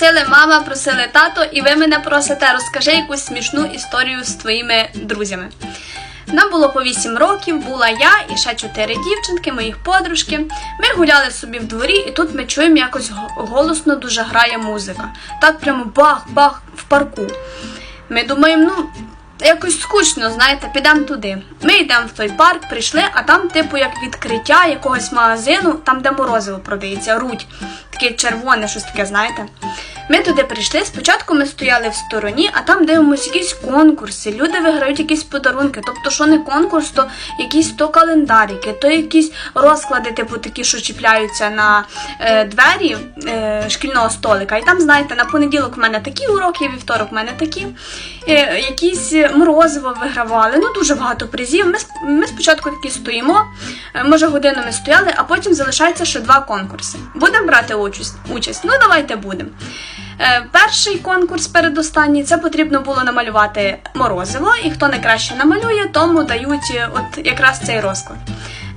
Просили мама, просили тато, і ви мене просите, розкажи якусь смішну історію з твоїми друзями. Нам було по 8 років, була я і ще чотири дівчинки, моїх подружки. Ми гуляли собі в дворі, і тут ми чуємо якось голосно дуже грає музика. Так прямо бах-бах в парку. Ми думаємо, ну. Якось скучно, знаєте, підемо туди. Ми йдемо в той парк, прийшли, а там, типу, як відкриття якогось магазину, там, де морозиво продається, руть, таке червоне, щось таке, знаєте. Ми туди прийшли. Спочатку ми стояли в стороні, а там дивимося якісь конкурси. Люди виграють якісь подарунки. Тобто, що не конкурс, то якісь то календарики, то якісь розклади, типу такі, що чіпляються на е, двері е, шкільного столика. І там, знаєте, на понеділок в мене такі уроки, вівторок в мене такі. Е, якісь морозиво вигравали. Ну дуже багато призів. Ми, ми спочатку такі стоїмо, е, може годину ми стояли, а потім залишається ще два конкурси. Будемо брати участь? участь? Ну давайте будемо. Е, Перший конкурс передостанній це потрібно було намалювати морозиво, і хто найкраще намалює, тому дають е, от якраз цей розклад.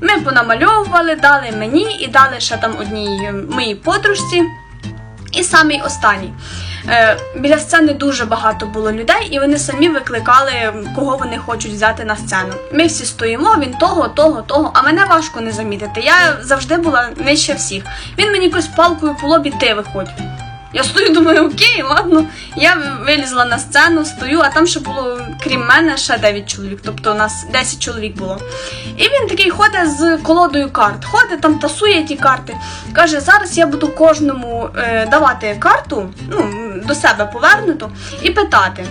Ми понамальовували, дали мені і дали ще там одній е, моїй подружці. І самий останній. Біля сцени дуже багато було людей, і вони самі викликали, кого вони хочуть взяти на сцену. Ми всі стоїмо, він того, того, того, а мене важко не замітити. Я завжди була нижче всіх. Він мені якось палкою по лобі ти виходь. Я стою, думаю, окей, ладно. Я вилізла на сцену, стою, а там ще було, крім мене, ще 9 чоловік, тобто у нас 10 чоловік було. І він такий ходить з колодою карт, ходить там, тасує ті карти. Каже, зараз я буду кожному е, давати карту, ну, до себе повернуту, і питати.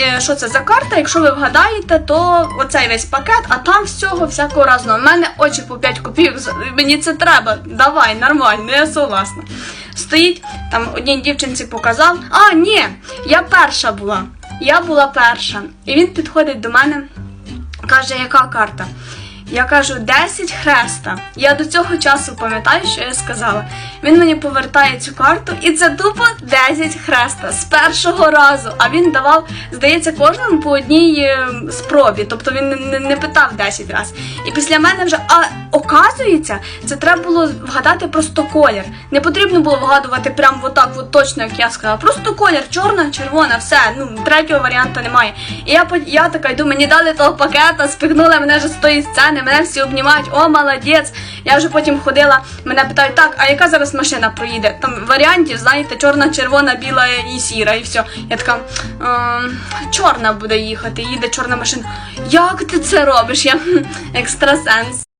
е, Що це за карта? Якщо ви вгадаєте, то оцей весь пакет, а там всього всякого разного. У мене очі по 5 копійок, мені це треба. Давай, нормально, я согласна. Стоїть, там одній дівчинці показав. А, ні, я перша була. Я була перша. І він підходить до мене, каже, яка карта? Я кажу 10 хреста. Я до цього часу пам'ятаю, що я сказала. Він мені повертає цю карту, і це тупо 10 хреста з першого разу. А він давав, здається, кожному по одній е, спробі. Тобто він не, питав 10 разів. І після мене вже, а оказується, це треба було вгадати просто колір. Не потрібно було вгадувати прям отак, от точно, як я сказала. Просто колір, чорна, червона, все. Ну третього варіанту немає. І я я така йду, мені дали того пакета, спихнули мене вже з тої сцени, мене всі обнімають, о, молодець. Я вже потім ходила, мене питають, так, а яка зараз машина проїде? Там варіантів, знаєте, чорна, червона, біла і сіра, і все. Я така, «Ем, чорна буде їхати, їде чорна машина. Як ти це робиш? Я екстрасенс.